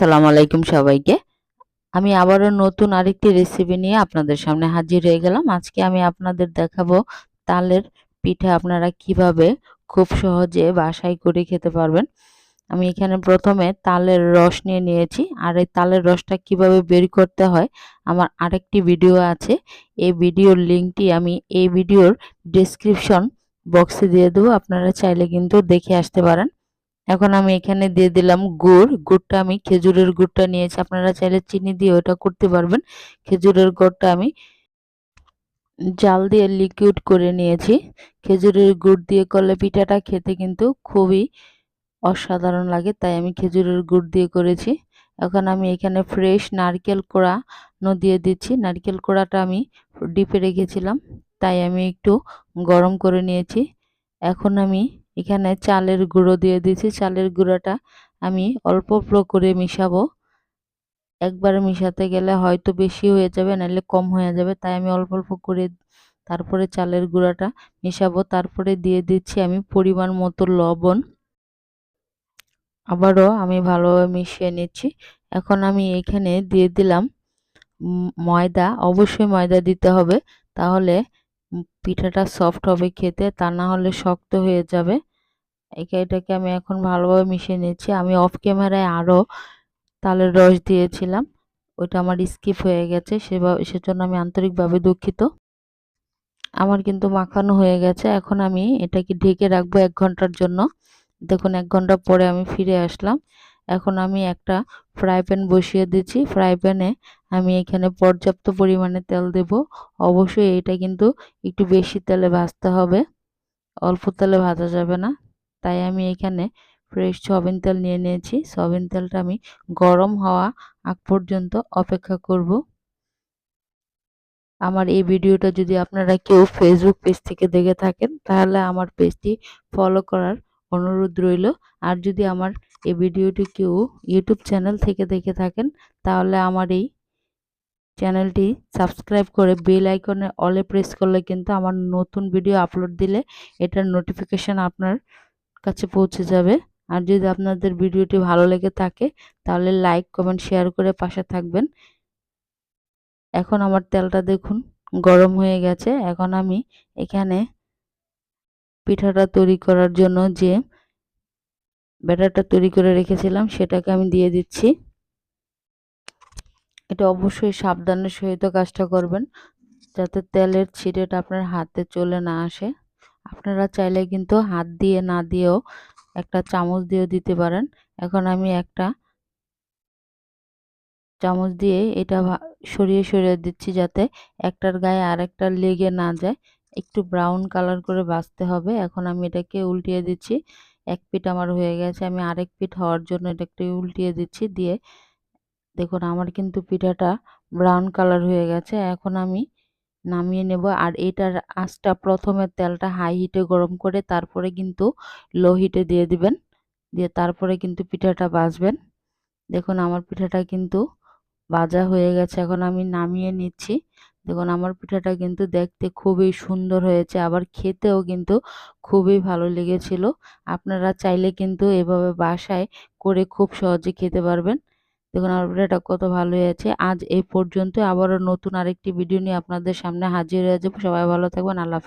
আসসালামু আলাইকুম সবাইকে। আমি আবারও নতুন আরেকটি রেসিপি নিয়ে আপনাদের সামনে হাজির হয়ে গেলাম। আজকে আমি আপনাদের দেখাবো তালের পিঠা আপনারা কীভাবে খুব সহজে বাসায় করে খেতে পারবেন। আমি এখানে প্রথমে তালের রস নিয়ে নিয়েছি। আর এই তালের রসটা কীভাবে বের করতে হয় আমার আরেকটি ভিডিও আছে। এই ভিডিওর লিঙ্কটি আমি এই ভিডিওর ডেসক্রিপশন বক্সে দিয়ে দেবো। আপনারা চাইলে কিন্তু দেখে আসতে পারেন। এখন আমি এখানে দিয়ে দিলাম গুড়। গুড়টা আমি খেজুরের গুড়টা নিয়েছি। আপনারা চাইলে চিনি দিয়ে ওটা করতে পারবেন। খেজুরের গুড়টা আমি জাল দিয়ে লিকুইড করে নিয়েছি। খেজুরের গুড় দিয়ে করলে পিঠাটা খেতে কিন্তু খুবই অসাধারণ লাগে, তাই আমি খেজুরের গুড় দিয়ে করেছি। এখন আমি এখানে ফ্রেশ নারকেল কোড়ানো দিয়ে দিচ্ছি। নারকেল কোড়াটা আমি ডিপে রেখেছিলাম, তাই আমি একটু গরম করে নিয়েছি। এখন আমি এখানে চালের গুঁড়ো দিয়ে দিয়েছি। চালের গুঁড়োটা আমি অল্প অল্প করে মিশাবো। একবার মিশাতে গেলে হয়তো বেশি হয়ে যাবে, নাহলে কম হয়ে যাবে। তাই আমি অল্প অল্প করে তারপরে চালের গুঁড়াটা মিশাবো। তারপরে দিয়ে দিচ্ছি আমি পরিমাণ মতো লবণ। আবারও আমি ভালোভাবে মিশিয়ে নিচ্ছি। এখন আমি এখানে দিয়ে দিলাম ময়দা। অবশ্যই ময়দা দিতে হবে। তাহলে পিঠাটা সফট হবে খেতে, তা না হলে শক্ত হয়ে যাবে। এটাকে আমি এখন ভালোভাবে মিশিয়ে নিচ্ছি। আমি অফ ক্যামেরায় আরও তালের রস দিয়েছিলাম। ওইটা আমার স্কিপ হয়ে গেছে। সেভাবে সেজন্য আমি আন্তরিকভাবে দুঃখিত। আমার কিন্তু মাখানো হয়ে গেছে। এখন আমি এটাকে ঢেকে রাখব এক ঘণ্টার জন্য। দেখুন, এক ঘণ্টা পরে আমি ফিরে আসলাম। এখন আমি একটা ফ্রাই প্যান বসিয়ে দিচ্ছি। ফ্রাই প্যানে আমি এখানে পর্যাপ্ত পরিমাণে তেল দেব। অবশ্যই এটা কিন্তু একটু বেশি তেলে ভাজতে হবে। অল্প তেলে ভাজা যাবে না। তাই আমি এখানে ফ্রেশ সয়াবিন তেল নিয়ে নিয়েছি। সয়াবিন তেলটা আমি গরম হওয়া আগ পর্যন্ত অপেক্ষা করব। আমার এই ভিডিওটা যদি আপনারা কেউ ফেসবুক পেজ থেকে দেখে থাকেন, তাহলে আমার পেজটি ফলো করার অনুরোধ রইল। আর যদি আমার এই ভিডিওটি কেউ ইউটিউব চ্যানেল থেকে দেখে থাকেন, তাহলে আমার এই চ্যানেলটি সাবস্ক্রাইব করে বেল আইকনে অলে প্রেস করলে কিন্তু আমার নতুন ভিডিও আপলোড দিলে এটার নোটিফিকেশান আপনার কাছে পৌঁছে যাবে। আর যদি আপনাদের ভিডিওটি ভালো লেগে থাকে, তাহলে লাইক কমেন্ট শেয়ার করে পাশে থাকবেন। এখন আমার তেলটা দেখুন গরম হয়ে গেছে। এখন আমি এখানে পিঠাটা তৈরি করার জন্য যে ব্যাটারটা তৈরি করে রেখেছিলাম, সেটাকে আমি দিয়ে দিচ্ছি। এটা অবশ্যই সাবধানের সহিত কাজটা করবেন, যাতে তেলের ছিটেটা আপনার হাতে চলে না আসে। আপনারা চাইলে কিন্তু হাত দিয়ে না দিয়েও একটা চামচ দিয়েও দিতে পারেন। এখন আমি একটা চামচ দিয়ে এটা সরিয়ে সরিয়ে দিচ্ছি যাতে একটার গায়ে আরেকটা লেগে না যায়। একটু ব্রাউন কালার করে বাছতে হবে। এখন আমি এটাকে উল্টিয়ে দিচ্ছি। এক পিঠ আমার হয়ে গেছে, আমি আরেক পিঠ হওয়ার জন্য এটা একটু উল্টিয়ে দিচ্ছি, দিয়ে দেখুন আমার কিন্তু পিঠাটা ব্রাউন কালার হয়ে গেছে, এখন আমি নামিয়ে নেব। আর এটার আঁচটা প্রথমে তেলটা হাই হিটে গরম করে তারপরে কিন্তু লো হিটে দিয়ে দিবেন, দিয়ে তারপরে কিন্তু পিঠাটা বাজবেন। দেখুন আমার পিঠাটা কিন্তু ভাজা হয়ে গেছে, এখন আমি নামিয়ে নিচ্ছি। দেখুন, আমার পিঠাটা কিন্তু দেখতে খুবই সুন্দর হয়েছে। আবার খেতেও কিন্তু খুবই ভালো লেগেছিল। আপনারা চাইলে কিন্তু এভাবে বাসায় করে খুব সহজে খেতে পারবেন। দেখুন, আমার পিঠাটা কত ভালো হয়েছে। আজ এই পর্যন্ত আবারও নতুন আরেকটি ভিডিও নিয়ে আপনাদের সামনে হাজির হয়ে যাব। সবাই ভালো থাকবেন। আল্লাহ